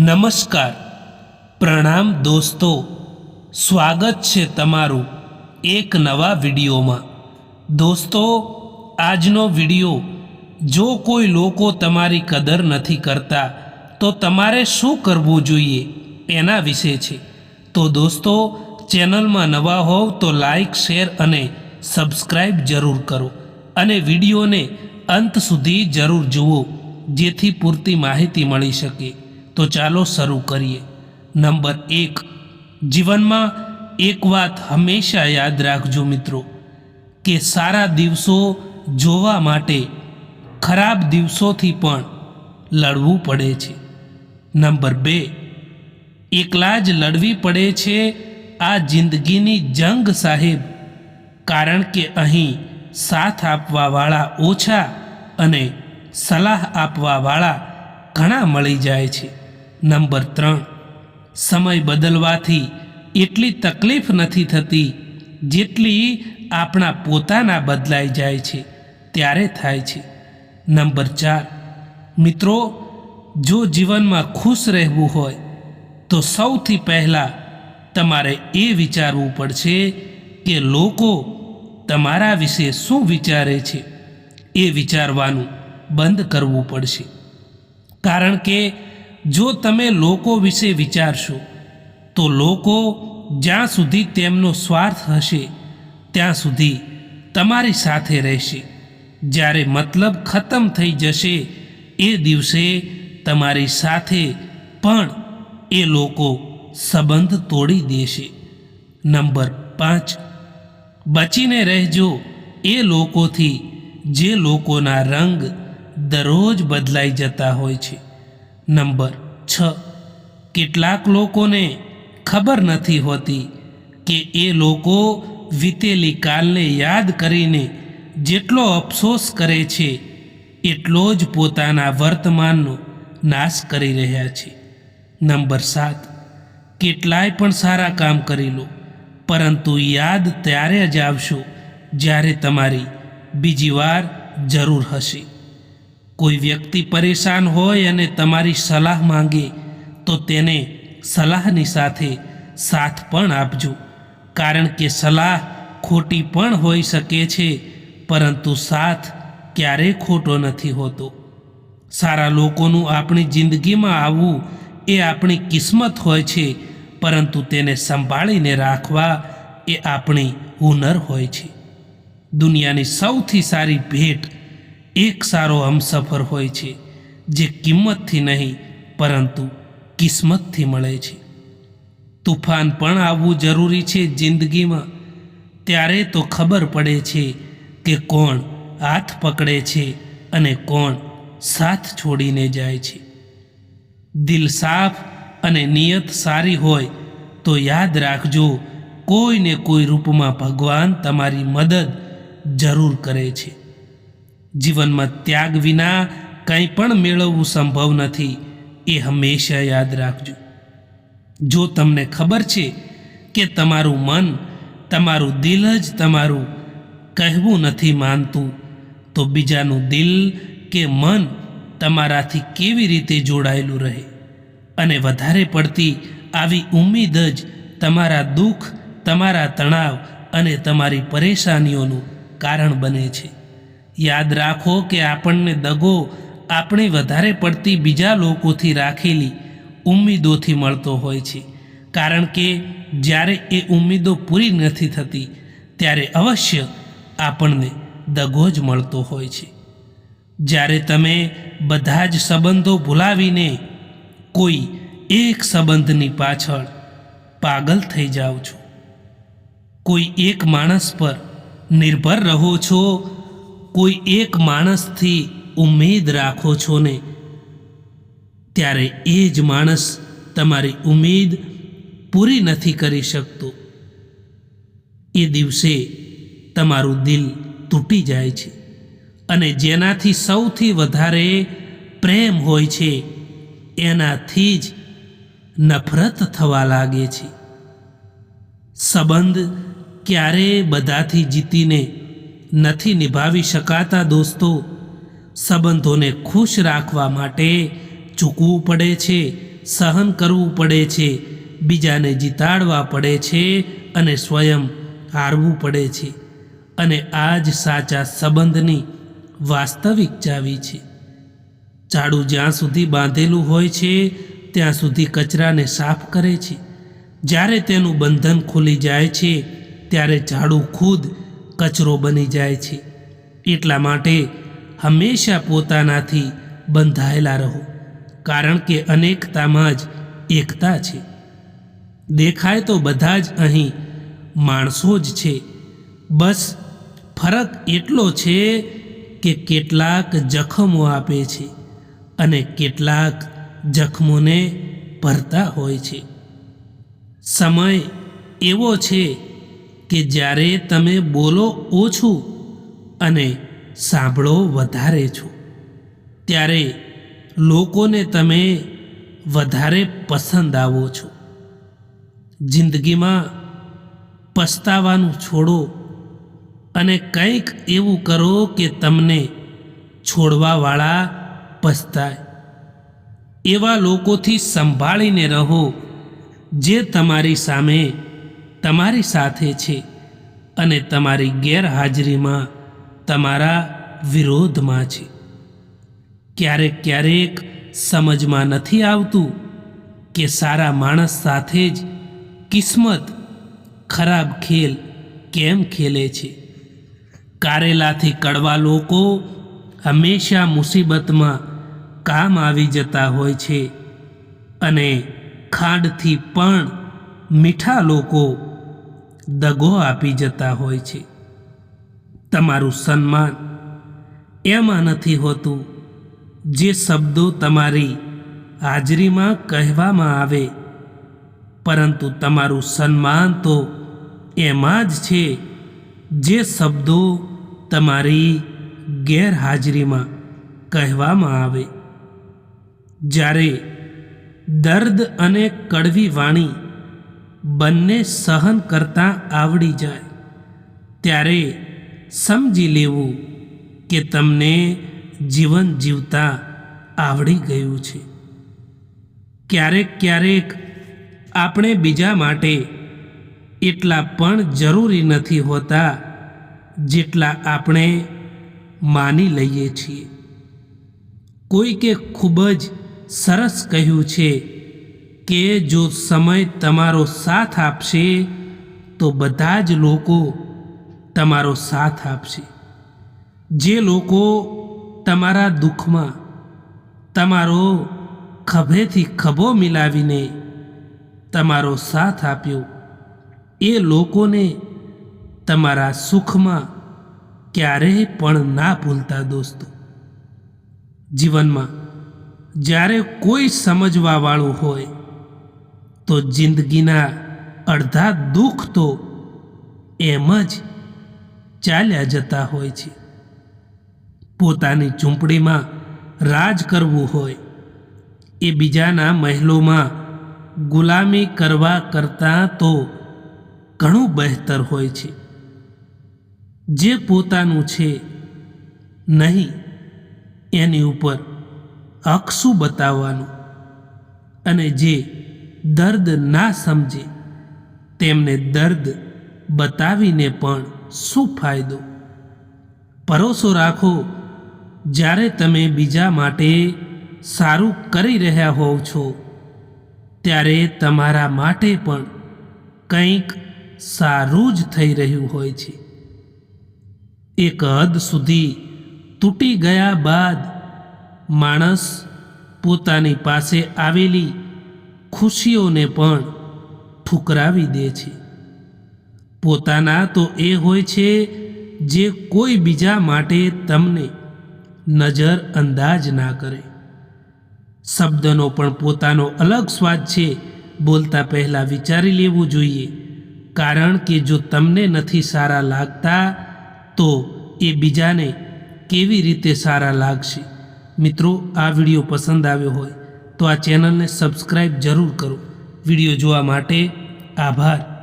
નમસ્કાર. પ્રણામ દોસ્તો. સ્વાગત છે તમારું એક નવા વિડીયોમાં. દોસ્તો, આજનો વીડિયો, જો કોઈ લોકો તમારી કદર નથી કરતા, તો તમારે શું કરવું જોઈએ એના વિશે છે. તો દોસ્તો, ચેનલમાં નવા હોવ તો લાઈક, શેર અને સબસ્ક્રાઈબ જરૂર કરો. અને વિડીયોને અંત સુધી જરૂર જુઓ, જેથી પૂરતી માહિતી મળી શકે. તો ચાલો શરૂ કરીએ. નંબર એક. જીવનમાં એક વાત હંમેશા યાદ રાખજો મિત્રો, કે સારા દિવસો જોવા માટે ખરાબ દિવસોથી પણ લડવું પડે છે. નંબર બે. એકલા જ લડવી પડે છે આ જિંદગીની જંગ સાહેબ, કારણ કે અહીં સાથ આપવાવાળા ઓછા અને સલાહ આપવાવાળા ઘણા મળી જાય છે. નંબર ત્રણ. સમય બદલવાથી એટલી તકલીફ નથી થતી જેટલી આપણા પોતાના બદલાઈ જાય છે, ત્યારે થાય છે. નંબર ચાર. મિત્રો, જો જીવનમાં ખુશ રહેવું હોય, તો સૌથી પહેલાં તમારે એ વિચારવું પડશે કે લોકો તમારા વિશે શું વિચારે છે? એ વિચારવાનું બંધ કરવું પડશે. કારણ કે જો તમે લોકો વિશે વિચારશો, તો લોકો જ્યાં સુધી તેમનો સ્વાર્થ હશે, ત્યાં સુધી તમારી સાથે રહેશે. જ્યારે મતલબ ખતમ થઈ જશે, એ દિવસે તમારી સાથે પણ એ લોકો સંબંધ તોડી દેશે. નંબર પાંચ. બચીને રહેજો, એ લોકોથી જે લોકોના રંગ દરરોજ બદલાઈ જતા હોય છે. નંબર છ. કેટલાક લોકોને ખબર નથી હોતી કે એ લોકો વીતેલી કાલને યાદ કરીને જેટલો અફસોસ કરે છે, એટલો જ પોતાના વર્તમાનનો નાશ કરી રહ્યા છે. નંબર સાત. કેટલાય પણ સારા કામ કરી લો, પરંતુ યાદ ત્યારે જ આવશો જ્યારે તમારી બીજી વાર જરૂર હશે. કોઈ વ્યક્તિ પરેશાન હોય અને તમારી સલાહ માંગે, તો તેને સલાહની સાથે સાથ પણ આપજો. કારણ કે સલાહ ખોટી પણ હોઈ શકે છે, પરંતુ સાથ ક્યારેય ખોટો નથી હોતો. સારા લોકોનું આપણી જિંદગીમાં આવવું એ આપણી કિસ્મત હોય છે, પરંતુ તેને સંભાળીને રાખવા એ આપણી હુનર હોય છે. દુનિયાની સૌથી સારી ભેટ એક સારો હમસફર હોય છે, જે કિંમતથી નહીં, પરંતુ કિસ્મતથી મળે છે. તુફાન પણ આવવું જરૂરી છે જિંદગીમાં. ત્યારે તો ખબર પડે છે કે કોણ હાથ પકડે છે અને કોણ સાથ છોડીને જાય છે. દિલ સાફ અને નિયત સારી હોય, તો યાદ રાખજો, કોઈને કોઈ રૂપમાં ભગવાન તમારી મદદ જરૂર કરે છે. જીવનમાં ત્યાગ વિના કંઈ પણ મેળવવું સંભવ નથી. એ હંમેશા યાદ રાખજો. જો તમને ખબર છે કે તમારું મન, તમારું દિલ જ તમારું કહેવું નથી માનતું, તો બીજાનું દિલ કે મન તમારાથી કેવી રીતે જોડાયેલું રહે? અને વધારે પડતી આવી ઉમ્મીદ જ તમારા દુઃખ, તમારા તણાવ અને તમારી પરેશાનીઓનું કારણ બને છે. યાદ રાખો કે આપણને દગો આપણે વધારે પડતી બીજા લોકોથી રાખેલી ઉમ્મીદોથી મળતો હોય છે. કારણ કે જ્યારે એ ઉમ્મીદો પૂરી નથી થતી, ત્યારે અવશ્ય આપણને દગો જ મળતો હોય છે. જ્યારે તમે બધા જ સંબંધો ભૂલાવીને કોઈ એક સંબંધની પાછળ પાગલ થઈ જાઓ છો, કોઈ એક માણસ પર નિર્ભર રહો છો કોઈ એક માણસથી ઉમેદ રાખો છો ને, ત્યારે એ જ માણસ તમારી ઉમેદ પૂરી નથી કરી શકતો. એ દિવસે તમારું દિલ તૂટી જાય છે અને જેનાથી સૌથી વધારે પ્રેમ હોય છે, એનાથી જ નફરત થવા લાગે છે. સંબંધ ક્યારે બધાથી જીતીને નથી નિભાવી શકાતા દોસ્તો. સંબંધોને ખુશ રાખવા માટે ચૂકવું પડે છે, સહન કરવું પડે છે, બીજાને જીતાડવા પડે છે અને સ્વયં હારવું પડે છે. અને આ જ સાચા સંબંધની વાસ્તવિક ચાવી છે. ઝાડુ જ્યાં સુધી બાંધેલું હોય છે, ત્યાં સુધી કચરાને સાફ કરે છે. જ્યારે તેનું બંધન ખુલી જાય છે, ત્યારે ઝાડુ ખુદ કચરો બની જાય છે. એટલા માટે હંમેશા પોતાનાથી બંધાયેલા રહો, કારણ કે અનેકતામાં જ એકતા છે. દેખાય તો બધા જ અહીં માણસો જ છે. બસ ફરક એટલો છે કે કેટલાક જખમો આપે છે અને કેટલાક જખમોને ભરતા હોય છે. સમય એવો છે કે જ્યારે તમે બોલો ઓછું અને સાંભળો વધારે છો, ત્યારે લોકોને તમે વધારે પસંદ આવો છો. જિંદગીમાં પસ્તાવાનું છોડો અને કંઈક એવું કરો કે તમને છોડવાવાળા પસ્તાય. એવા લોકોથી સંભાળીને રહો જે તમારી સામે તમારી સાથે છે અને તમારી ગેરહાજરીમાં તમારા વિરોધમાં છે. ક્યારેક ક્યારેક સમજમાં નથી આવતું કે સારા માણસ સાથે જ કિસ્મત ખરાબ ખેલ કેમ ખેલે છે. કારેલાથી કડવા લોકો હંમેશા મુસીબતમાં કામ આવી જતા હોય છે અને ખાંડથી પણ મીઠા લોકો દગો આપી જતા હોય છે. તમારું સન્માન એમાં નથી હોતું. જે શબ્દો તમારી હાજરીમાં કહેવામાં આવે, પરંતુ તમારું સન્માન તો એમાં જ છે. જે શબ્દો તમારી ગેરહાજરીમાં કહેવામાં આવે. જ્યારે દર્દ અને કડવી વાણી બંને સહન કરતાં આવડી જાય. ત્યારે સમજી લેવું કે તમને જીવન જીવતા આવડી ગયું છે. ક્યારેક ક્યારેક આપણે બીજા માટે એટલા પણ જરૂરી નથી હોતા જેટલા આપણે માની લઈએ છીએ. કોઈકે ખૂબ જ સરસ કહ્યું છે કે જો સમય તમારો સાથ આપશે, તો બધા જ લોકો તમારો સાથ આપશે. જે લોકો તમારા દુઃખમાં, તમારો ખભેથી ખભો મિલાવીને તમારો સાથ આપ્યો, એ લોકોને તમારા સુખમાં ક્યારેય પણ ના ભૂલતા દોસ્તો. જીવનમાં જ્યારે કોઈ સમજવાવાળું હોય તો જિંદગીના અડધા દુઃખ તો એમ જ ચાલ્યા જતા હોય છે. પોતાની ઝૂંપડીમાં રાજ કરવું હોય, એ બીજાના મહેલોમાં ગુલામી કરવા કરતાં તો ઘણું બહેતર હોય છે. જે પોતાનું છે નહીં, એની ઉપર અક્ષું બતાવવાનું અને જે દર્દ ના સમજે, તેમને દર્દ બતાવીને પણ શું ફાયદો? ભરોસો રાખો, જ્યારે તમે બીજા માટે સારું કરી રહ્યા હોવ છો, ત્યારે તમારા માટે પણ કંઈક સારું જ થઈ રહ્યું હોય છે. એક હદ સુધી તૂટી ગયા બાદ માણસ પોતાની પાસે આવેલી ખુશીઓને પણ ઠુકરાવી દે છે. પોતાના તો એ હોય છે જે કોઈ બીજા માટે તમને નજર અંદાજ ના કરે. શબ્દનો પણ પોતાનો અલગ સ્વાદ છે, બોલતા પહેલાં વિચારી લેવું જોઈએ. કારણ કે જો તમને નથી સારા લાગતા, તો એ બીજાને કેવી રીતે સારા લાગશે? મિત્રો, આ વીડિયો પસંદ આવ્યો હોય તો આ ચેનલને સબસ્ક્રાઈબ જરૂર કરો. વીડિયો જોવા માટે આભાર.